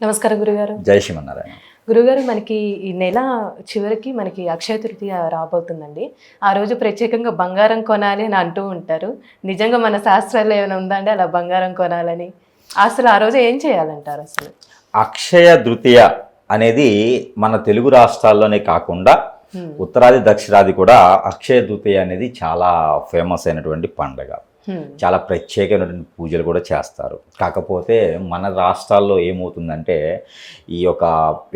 నమస్కారం గురుగారు. జై శ్రీమన్నారాయణ. గురుగారు మనకి ఈ నెల చివరికి మనకి అక్షయ తృతీయ రాబోతుందండి. ఆ రోజు ప్రత్యేకంగా బంగారం కొనాలి అని అంటూ ఉంటారు. నిజంగా మన శాస్త్రాల్లో ఏమైనా ఉందండి అలా బంగారం కొనాలని? అసలు ఆ రోజు ఏం చేయాలంటారు అసలు? అక్షయ తృతీయ అనేది మన తెలుగు రాష్ట్రాల్లోనే కాకుండా. ఉత్తరాది దక్షిణాది కూడా అక్షయ తృతీయ అనేది చాలా ఫేమస్ అయినటువంటి పండగ. చాలా ప్రత్యేకమైనటువంటి పూజలు కూడా చేస్తారు. కాకపోతే మన రాష్ట్రాల్లో ఏమవుతుందంటే ఈ యొక్క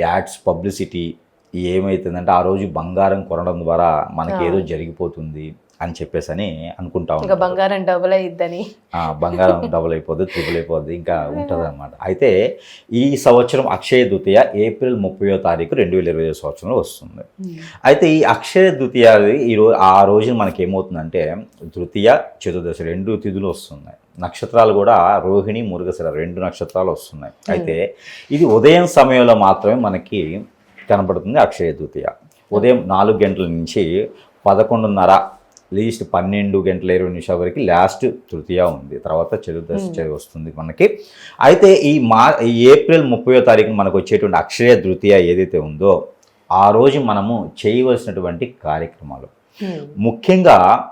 యాడ్స్ పబ్లిసిటీ ఏమవుతుందంటే ఆ రోజు బంగారం కొనడం ద్వారా మనకి ఏదో జరిగిపోతుంది. అని చెప్పేసి అని అనుకుంటా ఇంకా బంగారం డబుల్ అయ్యిద్దని ఆ, బంగారం డబుల్ అయిపోద్ది ట్రిపుల్ అయిపోద్ది ఇంకా ఉంటుంది అనమాట అయితే ఈ సంవత్సరం అక్షయ ద్వితీయ ఏప్రిల్ ముప్పయో తారీఖు రెండు వేల ఇరవై సంవత్సరంలో వస్తుంది. అయితే ఈ అక్షయ ద్వితీయ ఈ రో ఆ రోజున మనకి ఏమవుతుందంటే తృతీయ చతుర్దశి రెండు తిథులు వస్తున్నాయి. నక్షత్రాలు కూడా రోహిణి మురుగశిర రెండు నక్షత్రాలు వస్తున్నాయి. అయితే ఇది ఉదయం సమయంలో మాత్రమే మనకి కనబడుతుంది అక్షయ ద్వితీయ ఉదయం నాలుగు గంటల నుంచి పదకొండున్నర లీస్ట్ పన్నెండు గంటల ఇరవై నిమిషాల వరకు లాస్ట్ తృతీయ ఉంది. తర్వాత చతుర్దశి చ- వస్తుంది మనకి. అయితే ఈ మా ఈ ఏప్రిల్ ముప్పయో తారీఖున మనకు వచ్చేటువంటి అక్షయ తృతీయ ఏదైతే ఉందో ఆ రోజు మనము చేయవలసినటువంటి కార్యక్రమాలు. హ్మ్. ముఖ్యంగా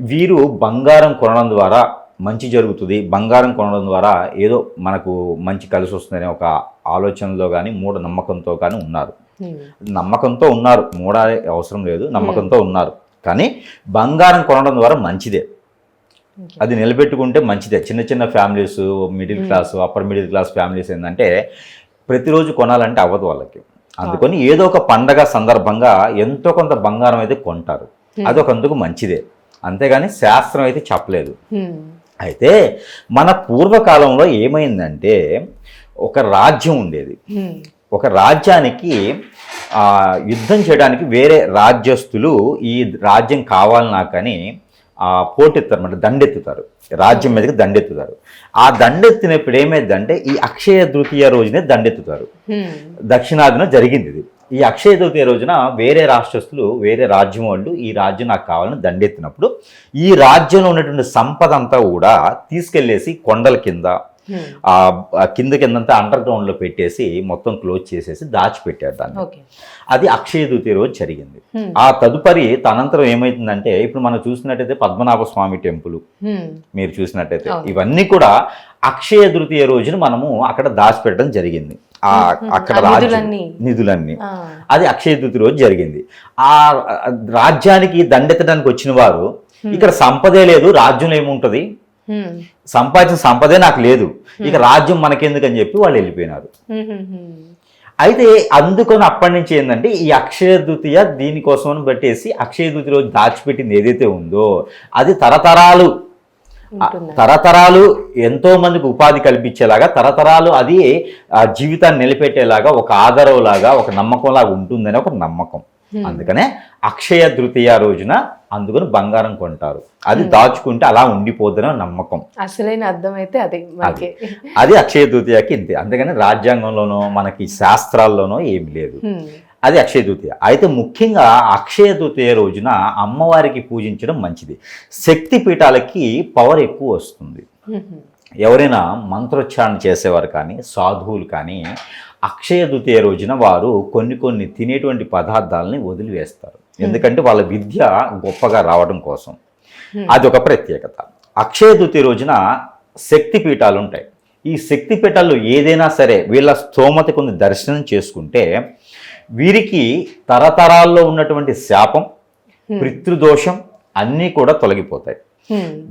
వీరు బంగారం కొనడం ద్వారా మంచి జరుగుతుంది. బంగారం కొనడం ద్వారా ఏదో మనకు మంచి కలిసి వస్తుందనే ఒక ఆలోచనలో కానీ మూఢ నమ్మకంతో కానీ ఉన్నారు. హ్మ్. నమ్మకంతో ఉన్నారు. మూడ అవసరం లేదు. నమ్మకంతో ఉన్నారు. కానీ బంగారం కొనడం ద్వారా మంచిదే. అది నిలబెట్టుకుంటే మంచిదే. చిన్న చిన్న families middle class upper middle class families ఏంటంటే ప్రతిరోజు కొనాలంటే అవ్వదు వాళ్ళకి. అందుకని ఏదో ఒక పండగ సందర్భంగా ఎంతో కొంత బంగారం అయితే కొంటారు. అది ఒక అందుకు మంచిదే. అంతేగాని శాస్త్రం అయితే చెప్పలేదు. అయితే మన పూర్వకాలంలో ఏమైందంటే ఒక రాజ్యం ఉండేది. ఒక రాజ్యానికి యుద్ధం చేయడానికి వేరే రాజ్యస్తులు ఈ రాజ్యం కావాలి నాకని ఆ, పోటెత్తారు అన్నమాట దండెత్తుతారు రాజ్యం మీదకి దండెత్తుతారు ఆ దండెత్తినప్పుడు ఏమైందంటే ఈ అక్షయ తృతీయ రోజునే దండెత్తుతారు. దక్షిణాదిన జరిగింది ఇది ఈ అక్షయ తృతీయ రోజున వేరే రాష్ట్రస్తులు వేరే రాజ్యం వాళ్ళు ఈ రాజ్యం నాకు కావాలని దండెత్తినప్పుడు ఈ రాజ్యంలో ఉన్నటువంటి సంపద అంతా కూడా తీసుకెళ్ళేసి కొండల కింద. ఆ ఆ కింద కిందంతా అండర్ గ్రౌండ్లో పెట్టేసి మొత్తం క్లోజ్ చేసేసి దాచిపెట్టారు దాన్ని అది అక్షయ తృతీయ రోజు జరిగింది హ్మ్. ఆ తదుపరి తనంతరం ఏమైతుందంటే ఇప్పుడు మనం చూసినట్టయితే పద్మనాభ స్వామి టెంపుల్ హ్మ్. మీరు చూసినట్టయితే. ఇవన్నీ కూడా అక్షయ తృతీయ రోజున మనము అక్కడ దాచిపెట్టడం జరిగింది ఆ అక్కడ రాజ్యం నిధులన్నీ. అది అక్షయ తృతీయ రోజు జరిగింది ఆ రాజ్యానికి దండెత్తడానికి వచ్చిన వారు ఇక్కడ సంపదే లేదు రాజ్యంలో ఏముంటది. సంపాదించిన సంపదే నాకు లేదు. ఇక రాజ్యం మనకెందుకని చెప్పి వాళ్ళు వెళ్ళిపోయినారు. అయితే అందుకని అప్పటి నుంచి ఏంటంటే ఈ అక్షయ తృతీయ దీనికోసం పెట్టేసి అక్షయ తృతీయ రోజు దాచిపెట్టింది ఏదైతే ఉందో అది తరతరాలు? తరతరాలు ఎంతో మందికి ఉపాధి కల్పించేలాగా తరతరాలు అది ఆ జీవితాన్ని నిలబెట్టేలాగా ఒక ఆధారంలాగా ఒక నమ్మకంలాగా ఉంటుందని ఒక నమ్మకం. అందుకనే అక్షయ తృతీయ రోజున అందుకని బంగారం కొంటారు. అది దాచుకుంటే అలా ఉండిపోతుందని నమ్మకం. అసలైన అర్థం అయితే అదే మనకి. అది. అక్షయ తృతీయకి ఇంతే. అందుకని రాజ్యాంగంలోనో మనకి శాస్త్రాల్లోనో ఏమి లేదు. హ్మ్. అది అక్షయ తృతీయ. అయితే ముఖ్యంగా అక్షయ తృతీయ రోజున అమ్మవారికి పూజించడం మంచిది. శక్తి పీఠాలకి పవర్ ఎక్కువ వస్తుంది. ఎవరైనా మంత్రోచ్చారణ చేసేవారు కానీ సాధువులు కానీ అక్షయ తృతీయ రోజున వారు కొన్ని కొన్ని తినేటువంటి పదార్థాలని వదిలివేస్తారు. ఎందుకంటే వాళ్ళ విద్య గొప్పగా రావడం కోసం. అది ఒక ప్రత్యేకత. అక్షయ తృతీయ రోజున శక్తి పీఠాలు ఉంటాయి. ఈ శక్తి పీఠాల్లో ఏదైనా సరే వీళ్ళ స్తోమత కొన్ని దర్శనం చేసుకుంటే వీరికి తరతరాల్లో ఉన్నటువంటి శాపం పితృదోషం అన్నీ కూడా తొలగిపోతాయి.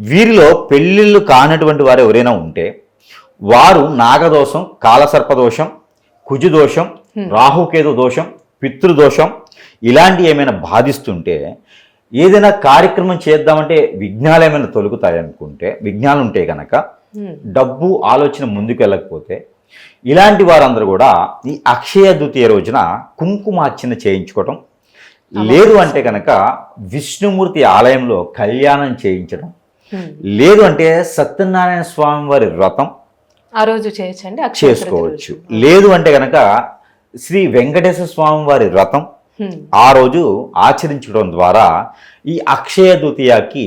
వీరిలో పెళ్ళిళ్ళు కానటువంటి వారు ఎవరైనా ఉంటే వారు నాగదోషం కాలసర్పదోషం కుజుదోషం రాహుకేతు దోషం పితృదోషం ఇలాంటి ఏమైనా బాధిస్తుంటే ఏదైనా కార్యక్రమం చేద్దామంటే విఘ్నాలు ఏమైనా తొలుగుతాయి అనుకుంటే విఘ్నాలు ఉంటే కనుక. డబ్బు ఆలోచన ముందుకు వెళ్ళకపోతే ఇలాంటి వారందరూ కూడా ఈ అక్షయ ద్వితీయ రోజున కుంకుమార్చన చేయించుకోవటం లేదు అంటే కనుక విష్ణుమూర్తి ఆలయంలో కళ్యాణం చేయించడం. లేదు అంటే సత్యనారాయణ స్వామి వారి వ్రతం ఆ రోజు చేయొచ్చండి చేసుకోవచ్చు. లేదు అంటే కనుక శ్రీ వెంకటేశ్వర స్వామి వారి వ్రతం. ఆ రోజు ఆచరించడం ద్వారా ఈ అక్షయ ద్వితీయకి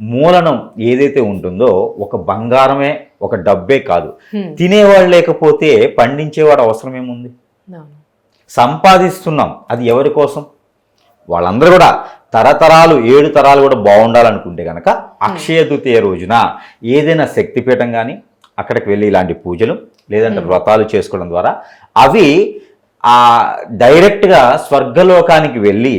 మూలనం ఏదైతే ఉంటుందో ఒక బంగారమే ఒక డబ్బే కాదు. తినేవాడు లేకపోతే పండించేవాడు అవసరం ఏముంది. సంపాదిస్తున్నాం అది ఎవరి కోసం వాళ్ళందరూ కూడా తరతరాలు ఏడు తరాలు కూడా బాగుండాలనుకుంటే కనుక అక్షయ తృతీయ రోజున ఏదైనా శక్తిపీఠం కానీ అక్కడికి వెళ్ళి ఇలాంటి పూజలు లేదంటే వ్రతాలు చేసుకోవడం ద్వారా అవి ఆ డైరెక్ట్గా స్వర్గలోకానికి వెళ్ళి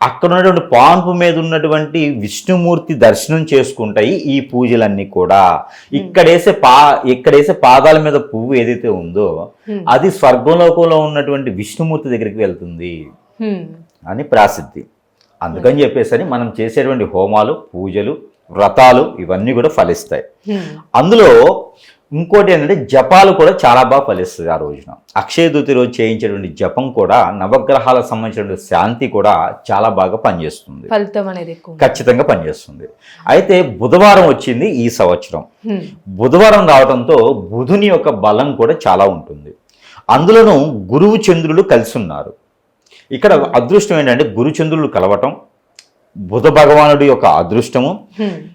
అక్కడ ఉన్నటువంటి పాన్పు మీద ఉన్నటువంటి విష్ణుమూర్తి దర్శనం చేసుకుంటాయి ఈ పూజలన్నీ కూడా ఇక్కడేసే పా ఇక్కడేసే పాదాల మీద పువ్వు ఏదైతే ఉందో. అది స్వర్గలోకంలో ఉన్నటువంటి విష్ణుమూర్తి దగ్గరికి వెళ్తుంది. అని ప్రాసిద్ధి అందుకని చెప్పేసరి మనం చేసేటువంటి హోమాలు పూజలు వ్రతాలు ఇవన్నీ కూడా ఫలిస్తాయి. అందులో ఇంకోటి ఏంటంటే జపాలు కూడా చాలా బాగా ఫలిస్తుంది ఆ రోజున. అక్షయ తృతి రోజు చేయించేటువంటి జపం కూడా నవగ్రహాలకు సంబంధించినటువంటి శాంతి కూడా చాలా బాగా పనిచేస్తుంది. ఫలితం అనేది ఖచ్చితంగా పనిచేస్తుంది. అయితే బుధవారం వచ్చింది ఈ సంవత్సరం. బుధవారం రావడంతో బుధుని యొక్క బలం కూడా చాలా ఉంటుంది. అందులోనూ గురువు చంద్రులు కలిసి ఉన్నారు. ఇక్కడ అదృష్టం ఏంటంటే గురు చంద్రులు కలవటం బుధ భగవానుడి యొక్క అదృష్టము.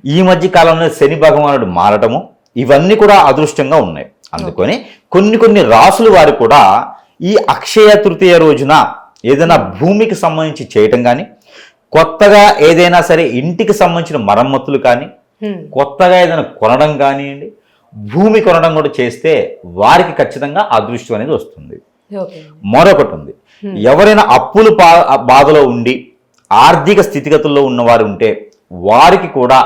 ఈ మధ్య కాలంలో శని భగవానుడు మారటము ఇవన్నీ కూడా అదృష్టంగా ఉన్నాయి అందుకని కొన్ని కొన్ని రాసుల వారు కూడా ఈ అక్షయ తృతీయ రోజున ఏదైనా భూమికి సంబంధించి చేయటం కానీ కొత్తగా ఏదైనా సరే ఇంటికి సంబంధించిన మరమ్మతులు కానీ. కొత్తగా ఏదైనా కొనడం కానివ్వండి భూమి కొనడం కూడా చేస్తే వారికి ఖచ్చితంగా అదృష్టం అనేది వస్తుంది మరొకటి ఉంది ఎవరైనా అప్పులు బాధలో ఉండి ఆర్థిక స్థితిగతుల్లో ఉన్నవారు ఉంటే వారికి కూడా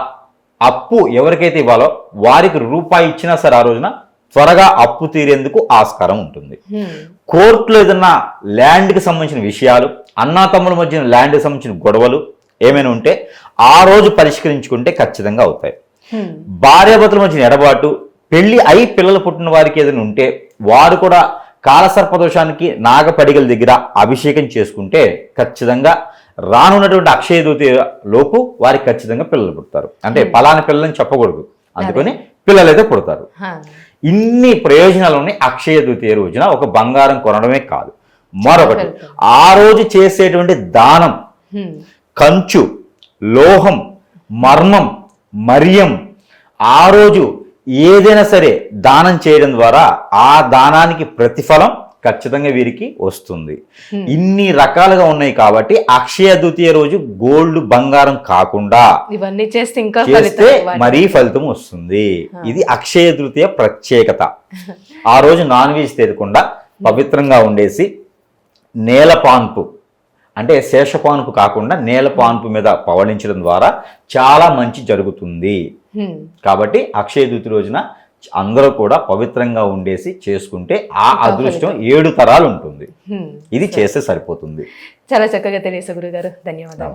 అప్పు ఎవరికైతే ఇవ్వాలో వారికి రూపాయి ఇచ్చినా సరే ఆ రోజున త్వరగా అప్పు తీరేందుకు ఆస్కారం ఉంటుంది హ్మ్. కోర్టులో ఏదన్నా ల్యాండ్కి సంబంధించిన విషయాలు అన్నాతమ్ముల మధ్య ల్యాండ్కి సంబంధించిన గొడవలు ఏమైనా ఉంటే ఆ రోజు పరిష్కరించుకుంటే ఖచ్చితంగా అవుతాయి హ్మ్. భార్యాభర్తల మధ్య ఎడబాటు పెళ్ళి అయి పిల్లలు పుట్టిన వారికి ఏదైనా ఉంటే వారు కూడా కాలసర్పదోషానికి నాగపడిగల దగ్గర అభిషేకం చేసుకుంటే ఖచ్చితంగా రానున్నటువంటి అక్షయ దూతి లోపు వారికి ఖచ్చితంగా పిల్లలు పుడతారు. అంటే పలానా పిల్లలని చెప్పకూడదు. అందుకని పిల్లలైతే పుడతారు. ఇన్ని ప్రయోజనాలు ఉన్నాయి అక్షయ ద్వితీయ రోజున ఒక బంగారం కొనడమే కాదు. మరొకటి ఆ రోజు చేసేటువంటి దానం హ్మ్. కంచు లోహం మర్మం మరియం ఆ రోజు ఏదైనా సరే దానం చేయడం ద్వారా ఆ దానానికి ప్రతిఫలం ఖచ్చితంగా వీరికి వస్తుంది. ఇన్ని రకాలుగా ఉన్నాయి కాబట్టి అక్షయ ద్వితీయ రోజు గోల్డ్ బంగారం కాకుండా ఇవన్నీ చేస్తే ఇంకా చేస్తే. మరీ ఫలితం వస్తుంది. ఇది అక్షయ తృతీయ ప్రత్యేకత. ఆ రోజు నాన్ వెజ్ తినకుండా పవిత్రంగా ఉండేసి నేలపాన్పు అంటే శేషపాన్పు కాకుండా నేలపాన్పు మీద పవళించడం ద్వారా చాలా మంచి జరుగుతుంది. కాబట్టి అక్షయ తృతీయ రోజున అందరూ కూడా పవిత్రంగా ఉండేసి చేసుకుంటే ఆ అదృష్టం ఏడు తరాలు ఉంటుంది. ఇది చేస్తే సరిపోతుంది. చాలా చక్కగా తెలియదు గురుగారు. ధన్యవాదాలు.